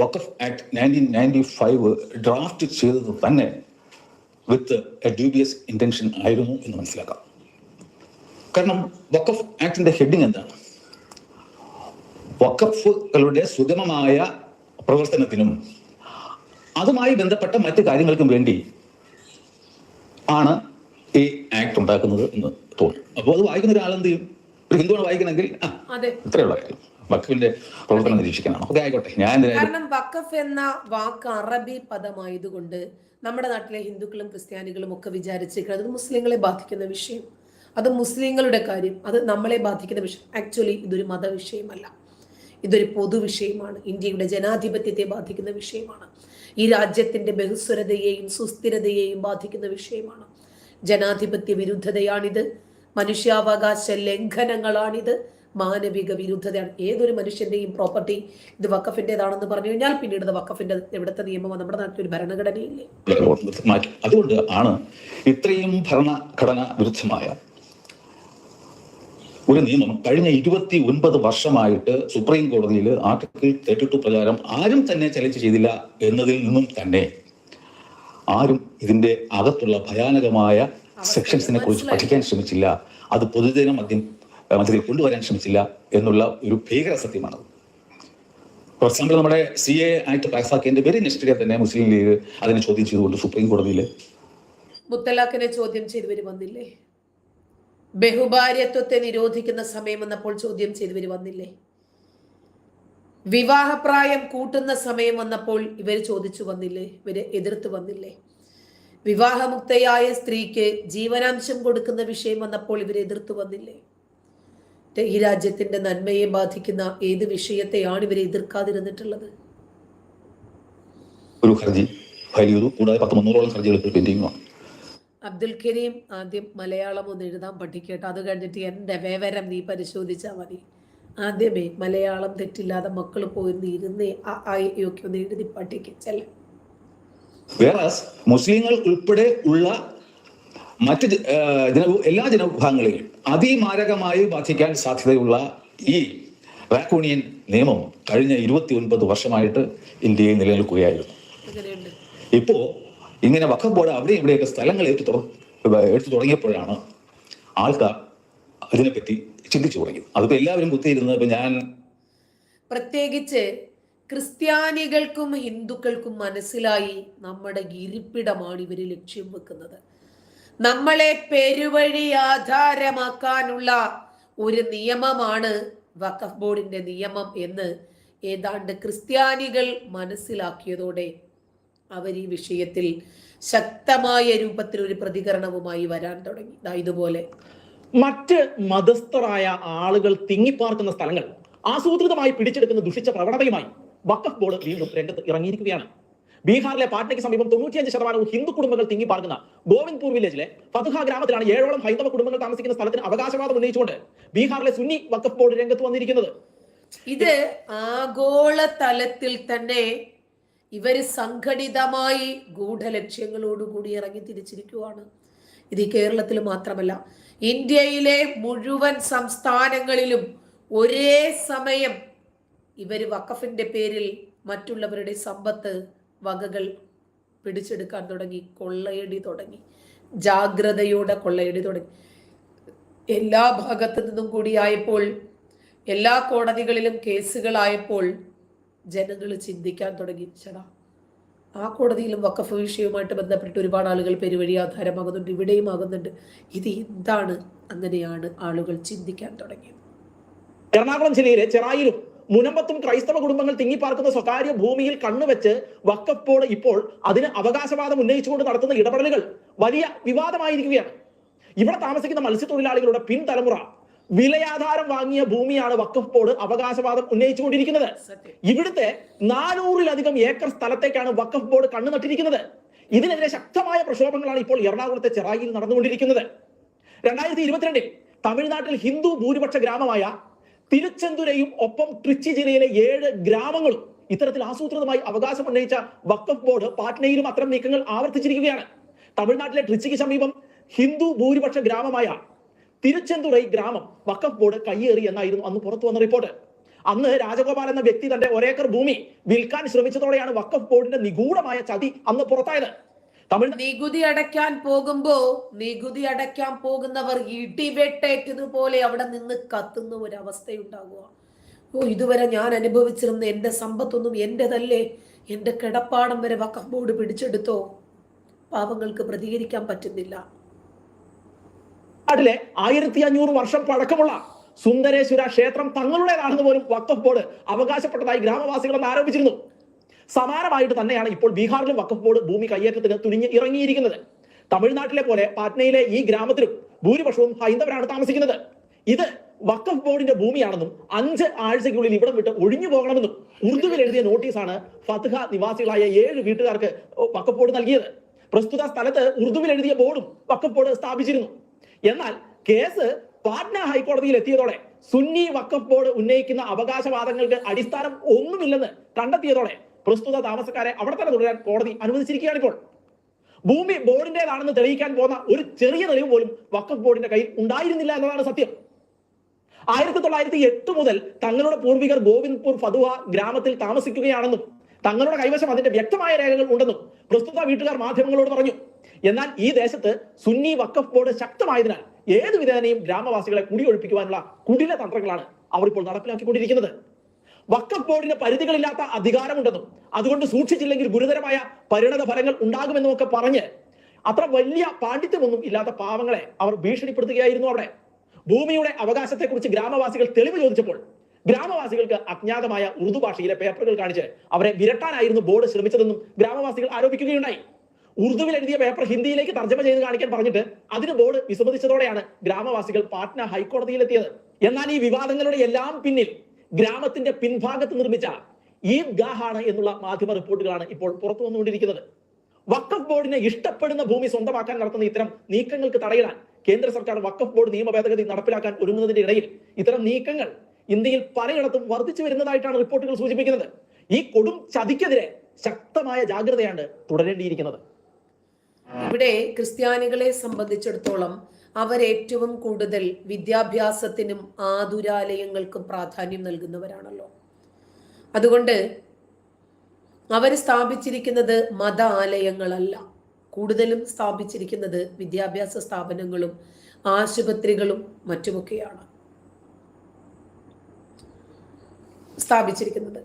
Waqf act nineteen ninety five draft ചെയ്തത് തന്നെ with a dubious intention ആയിരുന്നു എന്ന് മനസ്സിലാക്കാം. കാരണം വഖഫ് ആക്ടിന്റെ ഹെഡിങ് എന്താണ്? വഖഫുകളുടെ സുഗമമായ പ്രവർത്തനത്തിനും അതുമായി ബന്ധപ്പെട്ട മറ്റ് കാര്യങ്ങൾക്കും വേണ്ടി ആണ് ഈ ആക്ട് ഉണ്ടാക്കുന്നത് എന്ന് തോന്നുന്നു. അപ്പോൾ അത് വായിക്കുന്ന ഒരാൾ എന്ത് ചെയ്യും? ഒരു ഹിന്ദുവാണ് വായിക്കണമെങ്കിൽ ആ ഇത്രയുള്ള കാര്യം വഖഫിന്റെ പ്രവർത്തനം നിരീക്ഷിക്കാനാണ് ഓക്കെ ആയിക്കോട്ടെ. ഞാൻ കാരണം വഖഫ് എന്ന വാക്ക് അറബി പദമായതുകൊണ്ട് നമ്മുടെ നാട്ടിലെ ഹിന്ദുക്കളും ക്രിസ്ത്യാനികളും ഒക്കെ വിചാരിച്ചിരിക്കുന്നത് അത് മുസ്ലിങ്ങളെ ബാധിക്കുന്ന വിഷയം. അത് മുസ്ലിങ്ങളുടെ കാര്യം അത് നമ്മളെ ബാധിക്കുന്ന വിഷയം. ആക്ച്വലി ഇതൊരു മതവിഷയമല്ല. ഇതൊരു പൊതുവിഷയമാണ് ഇന്ത്യയുടെ ജനാധിപത്യത്തെ ബാധിക്കുന്ന വിഷയമാണ്. ഈ രാജ്യത്തിന്റെ ബഹുസ്വരതയെയും സുസ്ഥിരതയെയും ബാധിക്കുന്ന വിഷയമാണ്. ജനാധിപത്യ വിരുദ്ധതയാണിത്. മനുഷ്യാവകാശ ലംഘനങ്ങളാണിത്. മാനവിക വിരുദ്ധതയാണ്. ഏതൊരു മനുഷ്യന്റെയും പ്രോപ്പർട്ടി ഇത് വക്കഫിന്റെതാണെന്ന് പറഞ്ഞു കഴിഞ്ഞാൽ പിന്നീട് ഇത് വക്കഫിന്റെ എവിടുത്തെ നിയമമാണ് നമ്മുടെ നാട്ടിൽ ഒരു ഭരണഘടനയില്ലേ? അതുകൊണ്ട് ആണ് ഇത്രയും ഭരണഘടന വിരുദ്ധമായ ഒരു നിയമം കഴിഞ്ഞ ഇരുപത്തി ഒൻപത് വർഷമായിട്ട് സുപ്രീം കോടതിയിൽ ആർട്ടിക്കിൾ തേർട്ടി ടു പ്രകാരം ആരും തന്നെ ചലഞ്ച് ചെയ്തില്ല എന്നതിൽ നിന്നും തന്നെ ആരും ഇതിന്റെ അകത്തുള്ള ഭയാനകമായ സെക്ഷൻസിനെ കുറിച്ച് പഠിക്കാൻ ശ്രമിച്ചില്ല. അത് പൊതുജന മധ്യം മധ്യത്തിൽ കൊണ്ടുവരാൻ ശ്രമിച്ചില്ല എന്നുള്ള ഒരു ഭീകര സത്യമാണ് ഫോർ എക്സാമ്പിൾ നമ്മുടെ സി എ ആക്ട് പാസ്സാക്കിയതിന്റെ വെരി നെക്സ്റ്റ് ഡേ തന്നെ മുസ്ലിം ലീഗ് അതിനെ ചോദ്യം ചെയ്തുകൊണ്ട് സുപ്രീം കോടതിയിൽ മുത്തലാഖിനെ ചോദ്യം ചെയ്തവർ വന്നില്ലേ? ബഹുഭാര്യത്വത്തെ നിരോധിക്കുന്ന സമയം വന്നപ്പോൾ ചോദ്യം ചെയ്തവർ വന്നില്ലേ? വിവാഹപ്രായം കൂട്ടുന്ന സമയം വന്നപ്പോൾ ഇവർ ചോദിച്ചു വന്നില്ലേ? ഇവർ എതിർത്ത് വന്നില്ലേ? വിവാഹമുക്തയായ സ്ത്രീക്ക് ജീവനാംശം കൊടുക്കുന്ന വിഷയം വന്നപ്പോൾ ഇവർ എതിർത്ത് വന്നില്ലേ? ഈ രാജ്യത്തിന്റെ നന്മയെ ബാധിക്കുന്ന ഏത് വിഷയത്തെയാണ് ഇവരെ എതിർക്കാതിരുന്നിട്ടുള്ളത്? ഒരു ഹർജി ഫയൽ ചെയ്തു. കൂടാതെ പത്ത് മുന്നൂറോളം ഹർജികൾ പെൻഡിങ്ങുമാണ് അബ്ദുൽ കരീം ആദ്യം മലയാളം ഒന്ന് എഴുതാൻ പഠിക്കട്ടെ. അത് കഴിഞ്ഞിട്ട് എന്റെ വേവരം നീ പരിശോധിച്ചാൽ മതി. ആദ്യമേ മലയാളം തെറ്റില്ലാതെ മക്കൾ പോയിരുന്ന് ഇരുന്ന് ഒക്കെ ഒന്ന് എഴുതി പഠിക്കും. ചെല്ല. വേറെ മുസ്ലിങ്ങൾ ഉൾപ്പെടെ ഉള്ള മറ്റ് ജന എല്ലാ ജനവിഭാഗങ്ങളെയും അതിമാരകമായി ബാധിക്കാൻ സാധ്യതയുള്ള ഈ റാക്കൂണിയൻ നിയമം കഴിഞ്ഞ ഇരുപത്തി ഒൻപത് വർഷമായിട്ട് ഇന്ത്യയിൽ നിലനിൽക്കുകയായിരുന്നു. ഇപ്പോൾ ഇപ്പോ ഇങ്ങനെ വക്കം ബോർഡ് അവിടെ ഇവിടെയൊക്കെ സ്ഥലങ്ങൾ ഏറ്റു എടുത്തു തുടങ്ങിയപ്പോഴാണ് ആൾക്കാർ അതിനെപ്പറ്റി ചിന്തിച്ചു തുടങ്ങിയത് അതിപ്പോ എല്ലാവരും കുത്തിയിരുന്നത് ഇപ്പൊ ഞാൻ പ്രത്യേകിച്ച് ക്രിസ്ത്യാനികൾക്കും ഹിന്ദുക്കൾക്കും മനസ്സിലായി നമ്മുടെ ഇരിപ്പിടമാണ് ഇവർ ലക്ഷ്യം വെക്കുന്നത്. നമ്മളെ പെരുവഴി ആധാരമാക്കാനുള്ള ഒരു നിയമമാണ് വഖഫ് ബോർഡിന്റെ നിയമം എന്ന് ഏതാണ്ട് ക്രിസ്ത്യാനികൾ മനസ്സിലാക്കിയതോടെ അവർ ഈ വിഷയത്തിൽ ശക്തമായ രൂപത്തിൽ ഒരു പ്രതികരണവുമായി വരാൻ തുടങ്ങി. ഇതുപോലെ. മറ്റ് മതസ്ഥരായ ആളുകൾ തിങ്ങിപ്പാർക്കുന്ന സ്ഥലങ്ങൾ ആസൂത്രിതമായി പിടിച്ചെടുക്കുന്ന ദുഷിച്ച പ്രവണതയുമായി വഖഫ് ബോർഡ് വീണ്ടും രംഗത്ത് ഇറങ്ങിയിരിക്കുകയാണ്. ബീഹാറിലെ പാട്നയ്ക്ക് സമീപം തൊണ്ണൂറ്റിയഞ്ച് ശതമാനവും ഹിന്ദു കുടുംബങ്ങൾ തിങ്ങിപ്പാർക്കുന്ന ഗോവിന്ദ്പൂർ വില്ലേജിലെ ഫതുഹ ഗ്രാമത്തിലാണ് ഏഴോളം ഹൈന്ദവ കുടുംബങ്ങൾ താമസിക്കുന്ന സ്ഥലത്തിന് അവകാശവാദം ഉന്നയിച്ചുകൊണ്ട് ബീഹാറിലെ സുന്നി വഖഫ് ബോർഡ് രംഗത്ത് വന്നിരിക്കുന്നത്. ഇത് ആഗോള തലത്തിൽ തന്നെ ഇവർ സംഘടിതമായി ഗൂഢലക്ഷ്യങ്ങളോടുകൂടി ഇറങ്ങി തിരിച്ചിരിക്കുവാണ്. ഇത് കേരളത്തിൽ മാത്രമല്ല ഇന്ത്യയിലെ മുഴുവൻ സംസ്ഥാനങ്ങളിലും ഒരേ സമയം ഇവർ വഖഫിന്റെ പേരിൽ മറ്റുള്ളവരുടെ സമ്പത്ത് വകകൾ പിടിച്ചെടുക്കാൻ തുടങ്ങി കൊള്ളയടി തുടങ്ങി ജാഗ്രതയോടെ കൊള്ളയടി തുടങ്ങി. എല്ലാ ഭാഗത്തു നിന്നും കൂടിയായപ്പോൾ എല്ലാ കോടതികളിലും കേസുകളായപ്പോൾ ജനങ്ങൾ ചിന്തിക്കാൻ തുടങ്ങി. ചേടാ ആ കോടതിയിലും വക്കഫ് വിഷയവുമായിട്ട് ബന്ധപ്പെട്ട് ഒരുപാട് ആളുകൾ പെരുവഴി ആധാരമാകുന്നുണ്ട് ഇവിടെയും ആകുന്നുണ്ട്. ഇത് എന്താണ്? അങ്ങനെയാണ് ആളുകൾ ചിന്തിക്കാൻ തുടങ്ങിയത്. എറണാകുളം ജില്ലയിലെ ചെറായിലും മുനമ്പത്തും ക്രൈസ്തവ കുടുംബങ്ങൾ തിങ്ങിപ്പാർക്കുന്ന സ്വകാര്യ ഭൂമിയിൽ കണ്ണുവെച്ച് വക്കഫ് ബോർഡ് ഇപ്പോൾ അതിന് അവകാശവാദം ഉന്നയിച്ചുകൊണ്ട് നടത്തുന്ന ഇടപെടലുകൾ വലിയ വിവാദമായിരിക്കുകയാണ്. ഇവിടെ താമസിക്കുന്ന മത്സ്യത്തൊഴിലാളികളുടെ പിൻതലമുറ വിലയാധാരം വാങ്ങിയ ഭൂമിയാണ് വക്കഫ് ബോർഡ് അവകാശവാദം ഉന്നയിച്ചുകൊണ്ടിരിക്കുന്നത്. ഇവിടുത്തെ നാനൂറിലധികം ഏക്കർ സ്ഥലത്തേക്കാണ് വക്കഫ് ബോർഡ് കണ്ണു നട്ടിരിക്കുന്നത്. ഇതിനെതിരെ ശക്തമായ പ്രക്ഷോഭങ്ങളാണ് ഇപ്പോൾ എറണാകുളത്തെ ചെറായിയിൽ നടന്നുകൊണ്ടിരിക്കുന്നത്. രണ്ടായിരത്തി ഇരുപത്തിരണ്ടിൽ തമിഴ്നാട്ടിൽ ഹിന്ദു ഭൂരിപക്ഷ ഗ്രാമമായ തിരുച്ചെന്തുരയും ഒപ്പം ട്രിച്ചി ജില്ലയിലെ ഏഴ് ഗ്രാമങ്ങളും ഇത്തരത്തിൽ ആസൂത്രിതമായി അവകാശം ഉന്നയിച്ച വഖഫ് ബോർഡ് പാറ്റ്നയിലും അത്തരം നീക്കങ്ങൾ ആവർത്തിച്ചിരിക്കുകയാണ്. തമിഴ്നാട്ടിലെ ട്രിച്ചിക്ക് സമീപം ഹിന്ദു ഭൂരിപക്ഷ ഗ്രാമമായ തിരുച്ചെന്തുറൈ ഗ്രാമം വഖഫ് ബോർഡ് കയ്യേറി എന്നായിരുന്നു അന്ന് പുറത്തു വന്ന റിപ്പോർട്ട്. അന്ന് രാജഗോപാൽ എന്ന വ്യക്തി തന്റെ ഒരേക്കർ ഭൂമി വിൽക്കാൻ ശ്രമിച്ചതോടെയാണ് വഖഫ് ബോർഡിന്റെ നിഗൂഢമായ ചതി അന്ന് പുറത്തായത്. തമിഴ് നികുതി അടയ്ക്കാൻ പോകുമ്പോ നികുതി അടയ്ക്കാൻ പോകുന്നവർ ഇടിവെട്ടേറ്റതുപോലെ അവിടെ നിന്ന് കത്തുന്ന ഒരു അവസ്ഥയുണ്ടാകുക ഓ ഇതുവരെ ഞാൻ അനുഭവിച്ചിരുന്ന എന്റെ സമ്പത്തൊന്നും എന്റെതല്ലേ? എന്റെ കിടപ്പാടം വരെ വക്കമ്പോട് പിടിച്ചെടുത്തോ? പാവങ്ങൾക്ക് പ്രതികരിക്കാൻ പറ്റുന്നില്ല. അതിലെ ആയിരത്തി അഞ്ഞൂറ് വർഷം പഴക്കമുള്ള സുന്ദരേശ്വര ക്ഷേത്രം തങ്ങളുടേതാണെന്ന് പോലും വക്കഫ് ബോർഡ് അവകാശപ്പെട്ടതായി ഗ്രാമവാസികളെന്ന് ആരോപിച്ചിരുന്നു. സമാനമായിട്ട് തന്നെയാണ് ഇപ്പോൾ ബീഹാറിലും വഖഫ് ബോർഡ് ഭൂമി കയ്യേറ്റത്തിന് തുനിഞ്ഞ് ഇറങ്ങിയിരിക്കുന്നത്. തമിഴ്നാട്ടിലെ പോലെ പാറ്റ്നയിലെ ഈ ഗ്രാമത്തിലും ഭൂരിപക്ഷവും ഹൈന്ദവരാണ് താമസിക്കുന്നത്. ഇത് വഖഫ് ബോർഡിന്റെ ഭൂമിയാണെന്നും അഞ്ച് ആഴ്ചയ്ക്കുള്ളിൽ ഇവിടം വിട്ട് ഒഴിഞ്ഞു പോകണമെന്നും ഉറുദുവിൽ എഴുതിയ നോട്ടീസാണ് ഫത്ഹ നിവാസികളായ ഏഴ് വീട്ടുകാർക്ക് വഖഫ് ബോർഡ് നൽകിയത്. പ്രസ്തുത സ്ഥലത്ത് ഉറുദുവിൽ എഴുതിയ ബോർഡും വഖഫ് ബോർഡ് സ്ഥാപിച്ചിരുന്നു. എന്നാൽ കേസ് പാട്ന ഹൈക്കോടതിയിൽ എത്തിയതോടെ സുന്നി വഖഫ് ബോർഡ് ഉന്നയിക്കുന്ന അവകാശവാദങ്ങൾക്ക് അടിസ്ഥാനം ഒന്നുമില്ലെന്ന് കണ്ടെത്തിയതോടെ പ്രസ്തുത താമസക്കാരെ അവിടെ തന്നെ തുടരാൻ കോടതി അനുവദിച്ചിരിക്കുകയാണ് ഇപ്പോൾ. ഭൂമി ബോർഡിന്റേതാണെന്ന് തെളിയിക്കാൻ പോകുന്ന ഒരു ചെറിയ തെളിവ് പോലും വക്കഫ് ബോർഡിന്റെ കയ്യിൽ ഉണ്ടായിരുന്നില്ല എന്നതാണ് സത്യം. ആയിരത്തി തൊള്ളായിരത്തി എട്ട് മുതൽ തങ്ങളുടെ പൂർവികർ ഗോവിന്ദ്പൂർ ഫതുവ ഗ്രാമത്തിൽ താമസിക്കുകയാണെന്നും തങ്ങളുടെ കൈവശം അതിന്റെ വ്യക്തമായ രേഖകൾ ഉണ്ടെന്നും പ്രസ്തുത വീട്ടുകാർ മാധ്യമങ്ങളോട് പറഞ്ഞു. എന്നാൽ ഈ ദേശത്ത് സുന്നി വക്കഫ് ബോർഡ് ശക്തമായതിനാൽ ഏത് വിധേനയും ഗ്രാമവാസികളെ കുടിയൊഴിപ്പിക്കുവാനുള്ള കുടില തന്ത്രങ്ങളാണ് അവർ ഇപ്പോൾ നടപ്പിലാക്കിക്കൊണ്ടിരിക്കുന്നത്. വഖഫ് ബോർഡിന് പരിധികളില്ലാത്ത അധികാരമുണ്ടെന്നും അതുകൊണ്ട് സൂക്ഷിച്ചില്ലെങ്കിൽ ഗുരുതരമായ പരിണത ഫലങ്ങൾ ഉണ്ടാകുമെന്നും ഒക്കെ പറഞ്ഞ് അത്ര വലിയ പാണ്ഡിത്യമൊന്നും ഇല്ലാത്ത പാവങ്ങളെ അവർ ഭീഷണിപ്പെടുത്തുകയായിരുന്നു അവിടെ. ഭൂമിയുടെ അവകാശത്തെക്കുറിച്ച് ഗ്രാമവാസികൾ തെളിവ് ചോദിച്ചപ്പോൾ ഗ്രാമവാസികൾക്ക് അജ്ഞാതമായ ഉറുദു ഭാഷയിലെ പേപ്പറുകൾ കാണിച്ച് അവരെ വിരട്ടാനായിരുന്നു ബോർഡ് ശ്രമിച്ചതെന്നും ഗ്രാമവാസികൾ ആരോപിക്കുകയുണ്ടായി. ഉറുദുവിൽ എഴുതിയ പേപ്പർ ഹിന്ദിയിലേക്ക് തർജമ ചെയ്ത് കാണിക്കാൻ പറഞ്ഞിട്ട് അതിന് ബോർഡ് വിസമ്മതിച്ചതോടെയാണ് ഗ്രാമവാസികൾ പാട്ന ഹൈക്കോടതിയിലെത്തിയത്. എന്നാൽ ഈ വിവാദങ്ങളുടെ എല്ലാം പിന്നിൽ ഗ്രാമത്തിന്റെ പിൻഭാഗത്ത് നിർമ്മിച്ച ഈദ്ഗാഹാണ് എന്നുള്ള മാധ്യമ റിപ്പോർട്ടുകളാണ് ഇപ്പോൾ പുറത്തു വന്നുകൊണ്ടിരിക്കുന്നത്. വഖഫ് ബോർഡിനെ ഇഷ്ടപ്പെടുന്ന ഭൂമി സ്വന്തമാക്കാൻ നടത്തുന്ന ഇത്തരം നീക്കങ്ങൾക്ക് തടയിടാൻ കേന്ദ്ര സർക്കാർ വഖഫ് ബോർഡ് നിയമ ഭേദഗതി നടപ്പിലാക്കാൻ ഒരുങ്ങുന്നതിന്റെ ഇടയിൽ ഇത്തരം നീക്കങ്ങൾ ഇന്ത്യയിൽ പലയിടത്തും വർദ്ധിച്ചു വരുന്നതായിട്ടാണ് റിപ്പോർട്ടുകൾ സൂചിപ്പിക്കുന്നത്. ഈ കൊടും ചതിക്കെതിരെ ശക്തമായ ജാഗ്രതയാണ് തുടരേണ്ടിയിരിക്കുന്നത്. ഇവിടെ ക്രിസ്ത്യാനികളെ സംബന്ധിച്ചിടത്തോളം അവർ ഏറ്റവും കൂടുതൽ വിദ്യാഭ്യാസത്തിനും ആതുരാലയങ്ങൾക്കും പ്രാധാന്യം നൽകുന്നവരാണല്ലോ. അതുകൊണ്ട് അവർ സ്ഥാപിച്ചിരിക്കുന്നത് മത ആലയങ്ങളല്ല. കൂടുതലും സ്ഥാപിച്ചിരിക്കുന്നത് വിദ്യാഭ്യാസ സ്ഥാപനങ്ങളും ആശുപത്രികളും മറ്റുമൊക്കെയാണ് സ്ഥാപിച്ചിരിക്കുന്നത്.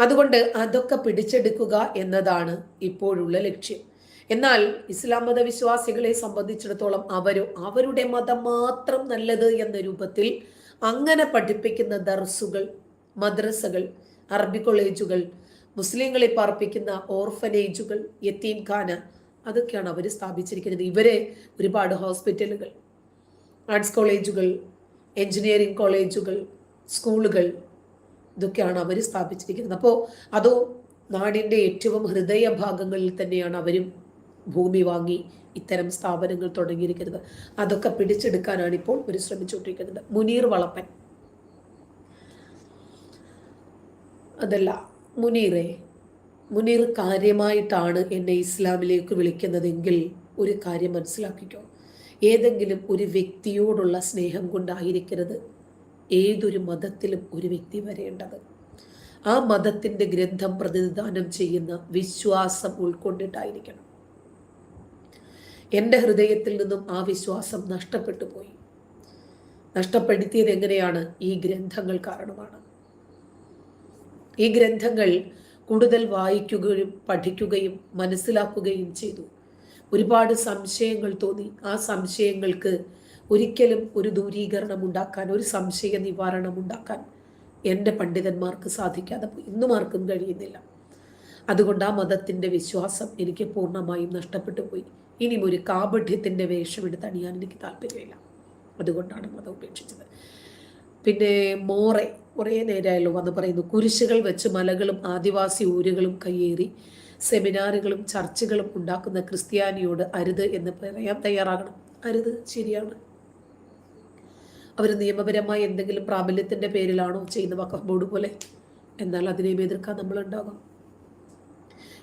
അതുകൊണ്ട് അതൊക്കെ പിടിച്ചെടുക്കുക എന്നതാണ് ഇപ്പോഴുള്ള ലക്ഷ്യം. എന്നാൽ ഇസ്ലാം മത വിശ്വാസികളെ സംബന്ധിച്ചിടത്തോളം അവരും അവരുടെ മതം മാത്രം നല്ലത് എന്ന രൂപത്തിൽ അങ്ങനെ പഠിപ്പിക്കുന്ന ദർസുകൾ മദ്രസകൾ അറബി കോളേജുകൾ മുസ്ലിങ്ങളെ പാർപ്പിക്കുന്ന ഓർഫനേജുകൾ യത്തീം ഖാന അതൊക്കെയാണ് അവർ സ്ഥാപിച്ചിരിക്കുന്നത്. ഇവരെ ഒരുപാട് ഹോസ്പിറ്റലുകൾ ആർട്സ് കോളേജുകൾ എഞ്ചിനീയറിംഗ് കോളേജുകൾ സ്കൂളുകൾ ഇതൊക്കെയാണ് അവർ സ്ഥാപിച്ചിരിക്കുന്നത്. അപ്പോൾ അതോ നാടിന്റെ ഏറ്റവും ഹൃദയ ഭാഗങ്ങളിൽ തന്നെയാണ് അവരും ഭൂമി വാങ്ങി ഇത്തരം സ്ഥാപനങ്ങൾ തുടങ്ങിയിരിക്കുന്നത്. അതൊക്കെ പിടിച്ചെടുക്കാനാണ് ഇപ്പോൾ ഒരു ശ്രമിച്ചുകൊണ്ടിരിക്കുന്നത്. മുനീർ വളപ്പൻ. അതല്ല മുനീറെ മുനീർ കാര്യമായിട്ടാണ് എന്നെ ഇസ്ലാമിലേക്ക് വിളിക്കുന്നതെങ്കിൽ ഒരു കാര്യം മനസ്സിലാക്കിക്കോ. ഏതെങ്കിലും ഒരു വ്യക്തിയോടുള്ള സ്നേഹം കൊണ്ടായിരിക്കരുത് ഏതൊരു മതത്തിലും ഒരു വ്യക്തി വരേണ്ടത്. ആ മതത്തിന്റെ ഗ്രന്ഥം പ്രതിനിധാനം ചെയ്യുന്ന വിശ്വാസം ഉൾക്കൊണ്ടിട്ടായിരിക്കണം. എന്റെ ഹൃദയത്തിൽ നിന്നും ആ വിശ്വാസം നഷ്ടപ്പെട്ടു പോയി. നഷ്ടപ്പെടുത്തിയത് എങ്ങനെയാണ്? ഈ ഗ്രന്ഥങ്ങൾ കാരണമാണ്. ഈ ഗ്രന്ഥങ്ങൾ കൂടുതൽ വായിക്കുകയും പഠിക്കുകയും മനസ്സിലാക്കുകയും ചെയ്തു. ഒരുപാട് സംശയങ്ങൾ തോന്നി. ആ സംശയങ്ങൾക്ക് ഒരിക്കലും ഒരു ദൂരീകരണം ഉണ്ടാക്കാൻ ഒരു സംശയ നിവാരണം ഉണ്ടാക്കാൻ എന്റെ പണ്ഡിതന്മാർക്ക് സാധിക്കാതെ ഇന്നും ആർക്കും കഴിയുന്നില്ല. അതുകൊണ്ട് ആ മതത്തിന്റെ വിശ്വാസം എനിക്ക് പൂർണമായും നഷ്ടപ്പെട്ടു പോയി. ഇനിയും ഒരു കാപഠ്യത്തിന്റെ വേഷമെടുത്ത് അണിയാൻ എനിക്ക് താല്പര്യമില്ല. അതുകൊണ്ടാണ് മതം ഉപേക്ഷിച്ചത്. പിന്നെ മോറെ കുറേ നേരമായല്ലോ വന്ന് പറയുന്നു കുരിശുകൾ വെച്ച് മലകളും ആദിവാസി ഊരുകളും കയ്യേറി സെമിനാറുകളും ചർച്ചുകളും ഉണ്ടാക്കുന്ന ക്രിസ്ത്യാനിയോട് അരുത് എന്ന് പറയാൻ തയ്യാറാകണം. അരുത് ശരിയാണ്. അവർ നിയമപരമായി എന്തെങ്കിലും പ്രാബല്യത്തിന്റെ പേരിലാണോ ചെയ്യുന്ന വഖഫ് ബോർഡ് പോലെ? എന്നാൽ അതിനെയും എതിർക്കാൻ നമ്മളുണ്ടാകും.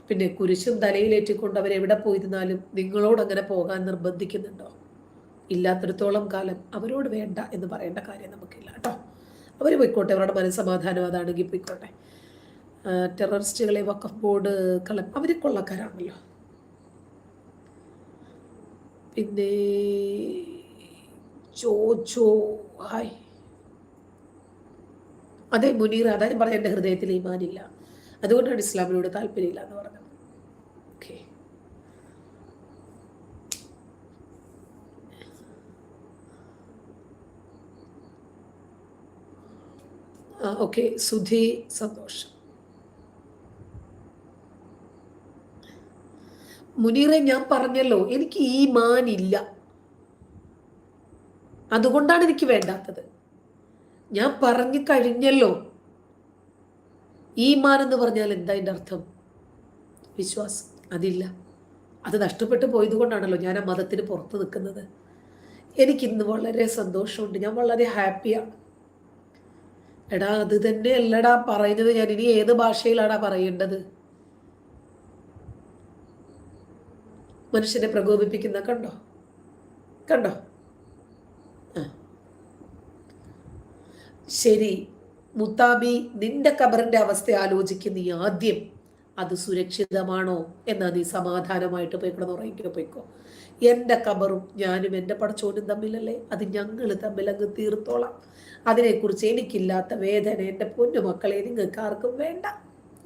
പിന്നെ കുരിശും തലയിലേറ്റിക്കൊണ്ട് അവരെവിടെ പോയിരുന്നാലും നിങ്ങളോട് അങ്ങനെ പോകാൻ നിർബന്ധിക്കുന്നുണ്ടോ? ഇല്ലാത്തിടത്തോളം കാലം അവരോട് വേണ്ട എന്ന് പറയേണ്ട കാര്യം നമുക്കില്ല കേട്ടോ. അവർ പോയിക്കോട്ടെ അവരുടെ മനസ്സമാധാനം അതാണെങ്കിൽ പോയിക്കോട്ടെ. ടെററിസ്റ്റുകളെ വക്കഫ് ബോർഡ് കള അവർ കൊള്ളക്കാരാണല്ലോ. പിന്നെ ഹായ്. അതെ മുനീർ അതാ ഞാൻ എന്റെ ഹൃദയത്തിൽ ഈമാനില്ല. അതുകൊണ്ടാണ് ഇസ്ലാമിനോട് താല്പര്യമില്ല എന്ന് പറഞ്ഞത് ഓക്കെ ഓക്കെ സുധി സന്തോഷം. മുനീറെ ഞാൻ പറഞ്ഞല്ലോ എനിക്ക് ഈ മാനില്ല അതുകൊണ്ടാണ് എനിക്ക് വേണ്ടാത്തത്. ഞാൻ പറഞ്ഞു കഴിഞ്ഞല്ലോ. ഈ മാൻ എന്ന് പറഞ്ഞാൽ എന്താ എന്റെ അർത്ഥം? വിശ്വാസം. അതില്ല. അത് നഷ്ടപ്പെട്ടു പോയത് കൊണ്ടാണല്ലോ ഞാൻ ആ മതത്തിന് പുറത്ത് നിൽക്കുന്നത്. എനിക്കിന്ന് വളരെ സന്തോഷമുണ്ട്. ഞാൻ വളരെ ഹാപ്പിയാണ്. എടാ അത് തന്നെ അല്ലടാ പറയുന്നത്. ഞാൻ ഇനി ഏത് ഭാഷയിലാടാ പറയേണ്ടത്? മനുഷ്യനെ പ്രകോപിപ്പിക്കുന്ന കണ്ടോ? കണ്ടോ? ശരി മുത്താബി നിന്റെ കബറിന്റെ അവസ്ഥ ആലോചിക്കുന്ന ആദ്യം. അത് സുരക്ഷിതമാണോ എന്നാ നീ സമാധാനമായിട്ട് പോയി കിടന്നുറങ്ങിക്കോ പോയിക്കോ. എന്റെ കബറും ഞാനും എന്റെ പടച്ചോനും തമ്മിലല്ലേ? അത് ഞങ്ങൾ തമ്മിൽ അങ്ങ് തീർത്തോളാം. അതിനെക്കുറിച്ച് എനിക്കില്ലാത്ത വേദന എന്റെ പൊന്നു മക്കളെ നിങ്ങൾക്ക് ആർക്കും വേണ്ട.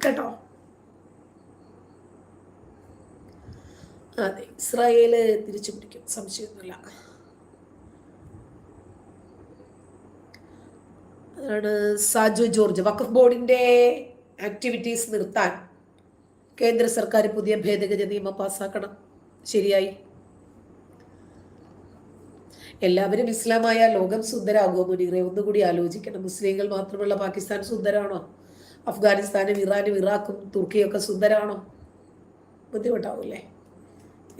കേട്ടോ? അതെ ഇസ്രായേൽ തിരിച്ചു പിടിക്കും. സംശയമൊന്നുമില്ല. അതാണ് സാജു ജോർജ്. വഖഫ് ബോർഡിന്റെ ആക്ടിവിറ്റീസ് നിർത്താൻ കേന്ദ്ര സർക്കാർ പുതിയ ഭേദഗതി നിയമം പാസ്സാക്കണം. ശരിയായി. എല്ലാവരും ഇസ്ലാമായ ലോകം സുന്ദരാകുമോ മുനീറെ ഒന്നുകൂടി ആലോചിക്കണം. മുസ്ലിങ്ങൾ മാത്രമുള്ള പാകിസ്ഥാൻ സുന്ദരാണോ? അഫ്ഗാനിസ്ഥാനും ഇറാനും ഇറാഖും തുർക്കിയും ഒക്കെ സുന്ദരാണോ? ബുദ്ധിമുട്ടാവൂലേ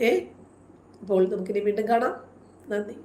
ഏ? അപ്പോൾ നമുക്കിനി വീണ്ടും കാണാം. നന്ദി.